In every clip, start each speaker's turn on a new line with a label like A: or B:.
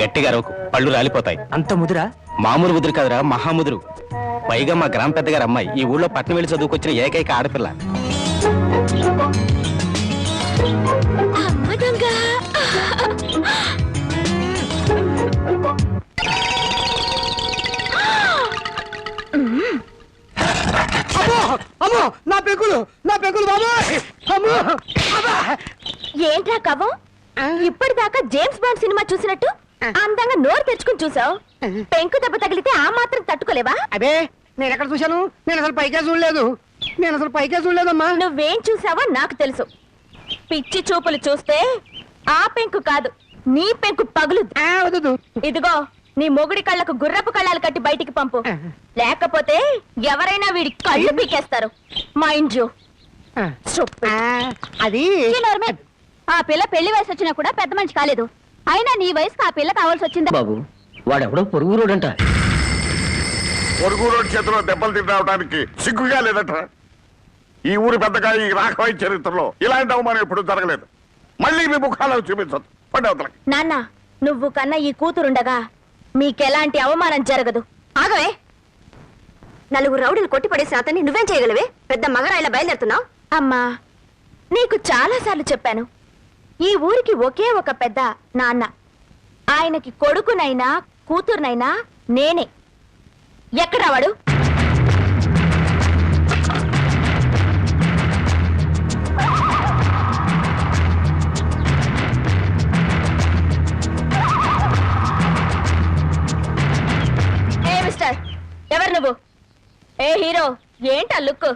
A: గట్టిగా అరవకు పళ్ళు రాలిపోతాయి.
B: అంత ముదురా?
A: మామూలు ముదురు కదరా మహాముదురు పైగా మా గ్రామ పెద్దగారు అమ్మాయి. ఈ ఊళ్ళో పట్నం వెళ్ళి చదువుకొచ్చిన ఏకైక ఆడపిల్ల.
C: అమ్మ
B: నా పెగులు నా పెగులు బాబాయ్! అమ్మో! అబ్బా!
C: ఏంట్రా కవ్వం? ఇప్పటిదాకా జేమ్స్ బాండ్ సినిమా చూసినట్టు అందంగా నోరు తెచ్చుకుని చూసావు? పెంకు దెబ్బ తగిలితే ఆ మాత్రం తట్టుకోలేవా?
B: అబే నేను ఎక్కడ చూశాను? నేను అసలు పైకే చూడలేదు. నేను అసలు పైకే చూడలేదమ్మా.
C: నువ్వేం చూసావో నాకు తెలుసు. పిచ్చి చూపులు చూస్తే ఆ పెంకు కాదు నీ పెంకు పగులు ఇదిగో నీ మొగుడి కళ్ళకు గుర్రపు కళ్ళాలు కట్టి బయటికి పంపు. లేకపోతే ఎవరైనా వీడి కళ్ళు పీకేస్తారు. Mind you.
B: అది
C: ఆ పిల్ల పెళ్ళి వయసు వచ్చినా కూడా పెద్ద మనిషి కాలేదు. అయినా నీ వయసుకు ఆ పిల్ల కావాల్సి వచ్చిందా?
D: బాబు వాడెవడో పొరుగు రోడంట.
E: పొరుగు రోడ్ చేతిలో దెబ్బలు తినడానికి సిగ్గుగా లేదట. ఈ ఊరి పెద్దగా ఈ రాఘవయ్య చరిత్రలో ఇలాంటి అవమానం ఎప్పుడు జరగలేదు. మళ్ళీ మీ ముఖాలను చూపించదు పండి అవతలకి.
C: నాన్న నువ్వు కన్నా ఈ కూతురుండగా మీకెలాంటి అవమానం జరగదు.
F: ఆగవే. నలుగురు రౌడీలు కొట్టి పడేసిన అతన్ని నువ్వేం చేయగలవే? పెద్ద మగరాయిలా బయలుదేరుతున్నావు?
C: అమ్మా నీకు చాలాసార్లు చెప్పాను. ఈ ఊరికి ఒకే ఒక పెద్ద నాన్న. ఆయనకి కొడుకునైనా కూతురునైనా నేనే. ఎక్కడ వాడు? ఏ మిస్టర్ ఎవరు నువ్వు? ఏ హీరో ఏంటా లుక్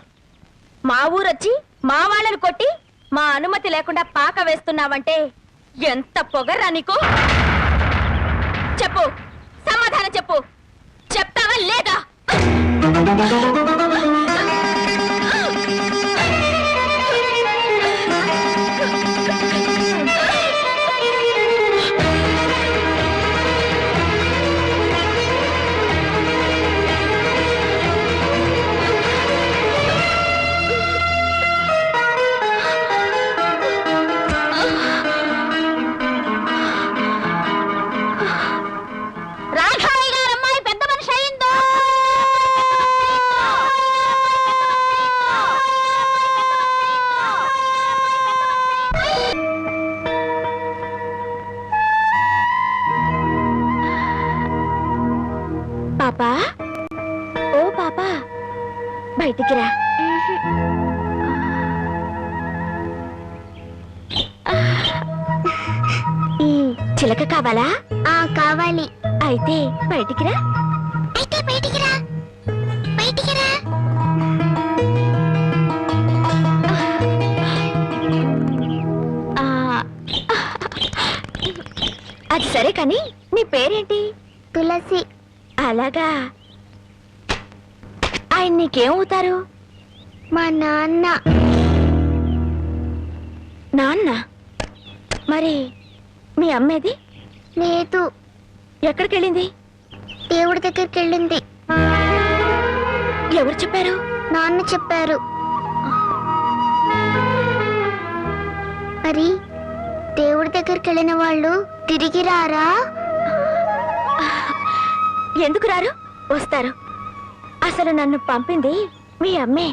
C: మా ఊరొచ్చి మా వాళ్ళని కొట్టి మా అనుమతి లేకుండా పాక వేస్తున్నావంటే ఎంత పొగర్రా నీకు? చెప్పు. సమాధానం చెప్పు. చెప్తావా లేదా? ఈ చిలక కావాలా? ఆ కావాలి. అయితే బయటికి రా. అయితే బయటికి రా. బయటికి రా. అది సరే కానీ నీ పేరేంటి? తులసి. అలాగా. ఆయన నీకేమవుతారు? మా నాన్న. నాన్న? మరి మీ అమ్మేది? లేదు. ఎక్కడికి వెళ్ళింది దేవుడి దగ్గరికి వెళ్ళింది ఎవరు చెప్పారు? నాన్న చెప్పారు. మరి దేవుడి దగ్గరికి వెళ్ళిన వాళ్ళు తిరిగి రారా? ఎందుకు రారు? వస్తారు. అసలు నన్ను పంపింది మీ అమ్మే.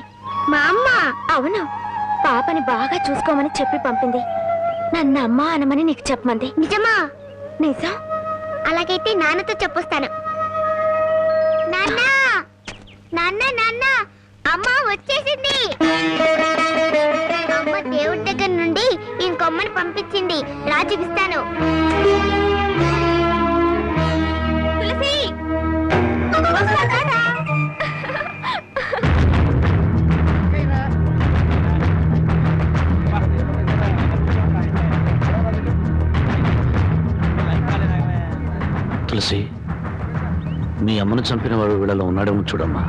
C: మా అమ్మ. అవును. పాపని బాగా చూసుకోమని చెప్పి పంపింది. నన్ను అమ్మ అనమని నీకు చెప్పమంది. నిజమా? నిజం. అలాగైతే నాన్నతో చెప్పొస్తాను. నాన్న! నాన్న నాన్న! అమ్మ వచ్చేసింది! అమ్మ దేవుడి దగ్గర నుండి ఇంకొమ్మని పంపించింది. రాజుకిస్తాను. తులసి
D: మీ అమ్మను చంపిన వాడు వీళ్ళలో ఉన్నాడేమో చూడమ్మా.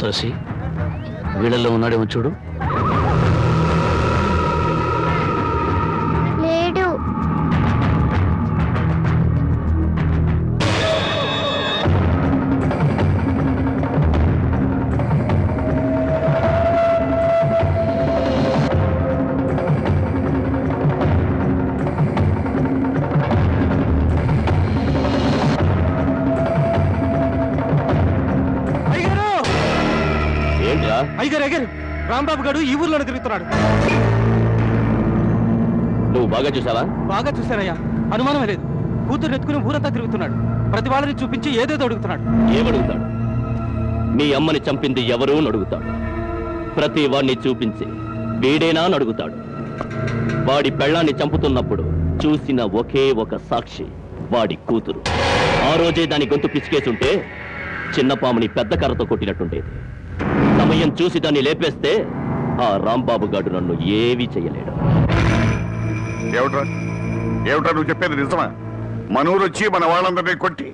D: తులసి వీళ్ళలో ఉన్నాడేమో చూడు.
A: అయ్యగారు రాంబాబు గారు ఈ ఊర్లోనే తిరుగుతున్నాడు.
D: నువ్వు బాగా చూసావా?
A: బాగా చూశారయ్యా అనుమానమే లేదు. కూతురు ఎత్తుకుని ఊరంతా తిరుగుతున్నాడు. ప్రతి వాళ్ళని చూపించి ఏదేదో అడుగుతున్నాడు.
D: ఏమడుగుతాడు? మీ అమ్మని చంపింది ఎవరు అని అడుగుతాడు. ప్రతి వాణ్ణి చూపించి వీడేనా అని అడుగుతాడు. వాడి పెళ్ళాన్ని చంపుతున్నప్పుడు చూసిన ఒకే ఒక సాక్షి వాడి కూతురు. ఆ రోజే దాని గొంతు పిసికేసుంటే చిన్న పాముని పెద్ద కర్రతో కొట్టినట్టుండేది. సమయం చూసి దాన్ని లేపేస్తే ఆ రాంబాబు గాడు నన్ను ఏమీ చెయ్యలేడు
E: ఏమిట్రా? ఏమిట్రా నువ్వు చెప్పేది నిజమా? మన ఊరు వచ్చి మన వాళ్ళందరినీ కొట్టి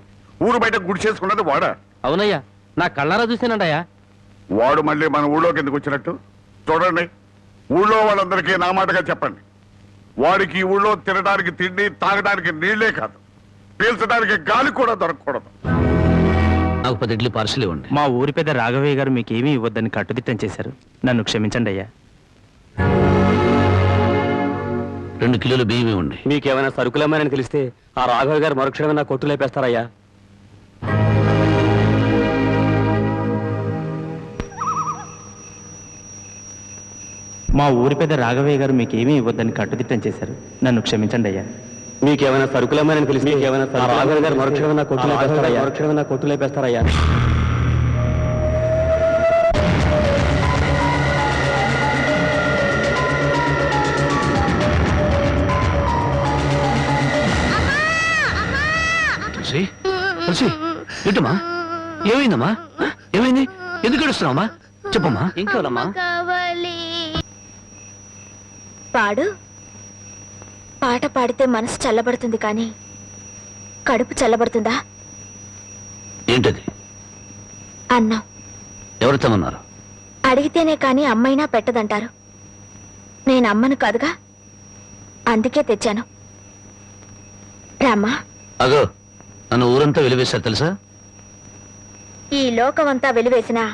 E: ఊరు బయట గుడి చేసుకున్నది వాడా?
A: అవునయ్యా నా కళ్ళారా చూసానండయ్యా
E: వాడు మళ్ళీ మన ఊళ్ళోకి ఎందుకు వచ్చినట్టు? చూడండి ఊళ్ళో వాళ్ళందరికీ నా మాటగా చెప్పండి. వాడికి ఈ ఊళ్ళో తినడానికి తిండి తాగడానికి నీళ్ళే కాదు. పీల్చడానికి గాలి కూడా దొరకకూడదు.
D: నాకు పది ఇడ్లీ పార్సల్ ఇవ్వండి.
A: మా ఊరి పెద్ద రాఘవయ్య గారు మీకు ఏమీ ఇవ్వద్దని కట్టుదిట్టం చేశారు. నన్ను క్షమించండి అయ్యా.
D: రెండు కిలోలు బియ్యం ఇవ్వండి.
A: మీకేమైనా సరుకులేమని తెలిస్తే ఆ రాఘవయ్య గారు మరుక్షణమే నా కొట్టు లేపేస్తారయ్యా. మా ఊరి పెద్ద రాఘవయ్య గారు మీకు ఏమీ ఇవ్వద్దని కట్టుదిట్టం చేశారు. నన్ను క్షమించండి అయ్యా. మీకేమైనా సరుకులేమని తెలిస్తే మీకేమైనా రాఘవయ్య గారు మరుక్షణమే నా కొట్టు లేపేస్తారయ్యా. మరుక్షణమే నా కొట్టు లేపేస్తారయ్యా.
D: తులసి తులసి ఏంటమ్మా? ఏమైందమ్మా? ఏమైంది? ఎందుకు ఏడుస్తున్నావమ్మా? చెప్పమ్మా. ఏం కావాలమ్మా
C: పాడు. పాట పాడితే మనసు చల్లబడుతుంది కానీ కడుపు చల్లబడుతుందా?
D: ఏంటది?
C: అన్నం.
D: ఎవరు ఉన్నారు
C: అడిగితేనే కానీ అమ్మైనా పెట్టదంటారు. నేను అమ్మను కాదుగా అందుకే తెచ్చాను. రామ్మా.
D: అగో నన్ను ఊరంతా వెలివేశారు తెలుసా?
C: ఈ లోకమంతా వెలివేసినా